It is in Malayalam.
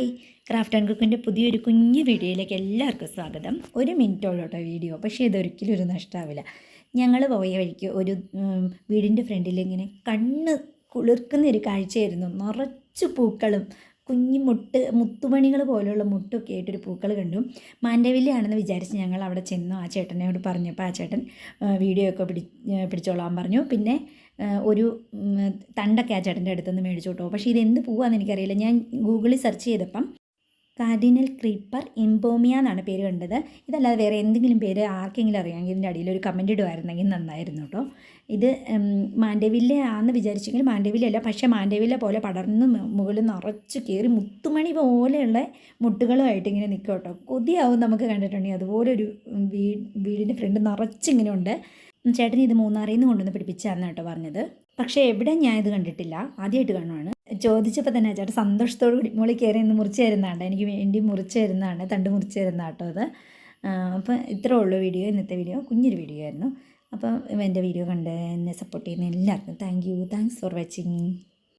ഹായ്. ക്രാഫ്റ്റ് ആൻഡ് കുക്കിന്റെ പുതിയൊരു കുഞ്ഞു വീഡിയോയിലേക്ക് എല്ലാവർക്കും സ്വാഗതം. ഒരു മിനിറ്റോളം കേട്ടോ വീഡിയോ. പക്ഷേ ഇതൊരിക്കലും ഒരു നഷ്ടമാവില്ല ഞങ്ങൾ പോയ വഴിക്ക് ഒരു വീടിന്റെ ഫ്രണ്ടിൽ ഇങ്ങനെ കണ്ണ് കുളിർക്കുന്ന ഒരു കാഴ്ചയായിരുന്നു. നിറച്ച് പൂക്കളും കുഞ്ഞു മുട്ട് മുത്തുമണികൾ പോലെയുള്ള മുട്ടൊക്കെ ആയിട്ടൊരു പൂക്കൾ കണ്ടു. മാൻഡവില്ലയാണെന്ന് വിചാരിച്ച് ഞങ്ങൾ അവിടെ ചെന്നു. ആ ചേട്ടനോട് പറഞ്ഞപ്പോൾ ആ ചേട്ടൻ വീഡിയോ ഒക്കെ പിടി പിടിച്ചോളാൻ പറഞ്ഞു. പിന്നെ ഒരു തണ്ടൊക്കെ ആ ചേട്ടന്റെ അടുത്തുനിന്ന് മേടിച്ചു കേട്ടോ പക്ഷേ ഇത് എന്ത് പൂവാന്ന് എനിക്കറിയില്ല. ഞാൻ ഗൂഗിളിൽ സെർച്ച് ചെയ്തപ്പം കാർഡിനൽ ക്രീപ്പർ ഇംബോമിയ എന്നാണ് പേര് കണ്ടത്. ഇതല്ലാതെ വേറെ എന്തെങ്കിലും പേര് ആർക്കെങ്കിലും അറിയാമെങ്കിൽ ഇതിന്റെ അടിയിൽ ഒരു കമന്റ് ഇടുമായിരുന്നെങ്കിൽ നന്നായിരുന്നു കേട്ടോ. ഇത് മാൻഡവില്ല ആണെന്ന് വിചാരിച്ചെങ്കിൽ മാൻഡവില്ല അല്ല പക്ഷേ മാൻഡവില്ല പോലെ പടർന്ന് മുകളിൽ നിറച്ച് കയറി മുത്തുമണി പോലെയുള്ള മുട്ടുകളുമായിട്ട് ഇങ്ങനെ നിൽക്കും കേട്ടോ. കൊതിയാവും നമുക്ക് കണ്ടിട്ടുണ്ടെങ്കിൽ. അതുപോലെ ഒരു വീ വീടിന്റെ ഫ്രണ്ട് നിറച്ചിങ്ങനെ ഉണ്ട്. ചേട്ടൻ ഇത് മൂന്നാറിൽ നിന്ന് കൊണ്ടുവന്ന് പിടിപ്പിച്ചാന്ന് കേട്ടോ പറഞ്ഞത്. പക്ഷേ എവിടെ ഞാൻ ഇത് കണ്ടിട്ടില്ല. ആദ്യമായിട്ട് കാണുവാണ്. ചോദിച്ചപ്പോൾ തന്നെ ചേട്ടൻ സന്തോഷത്തോടു കൂടി മുകളിൽ കയറി നിന്ന് മുറിച്ച് തരുന്നതാണ്? എനിക്ക് വേണ്ടി മുറിച്ച് തരുന്നതാണ്? തണ്ട് മുറിച്ച് തരുന്ന കേട്ടോ അത് അപ്പോൾ ഇത്രേ ഉള്ളൂ വീഡിയോ ഇന്നത്തെ വീഡിയോ. കുഞ്ഞൊരു വീഡിയോ ആയിരുന്നു. അപ്പോൾ എന്റെ വീഡിയോ കണ്ട് എന്നെ സപ്പോർട്ട് ചെയ്യുന്ന എല്ലാവർക്കും thank you thanks for watching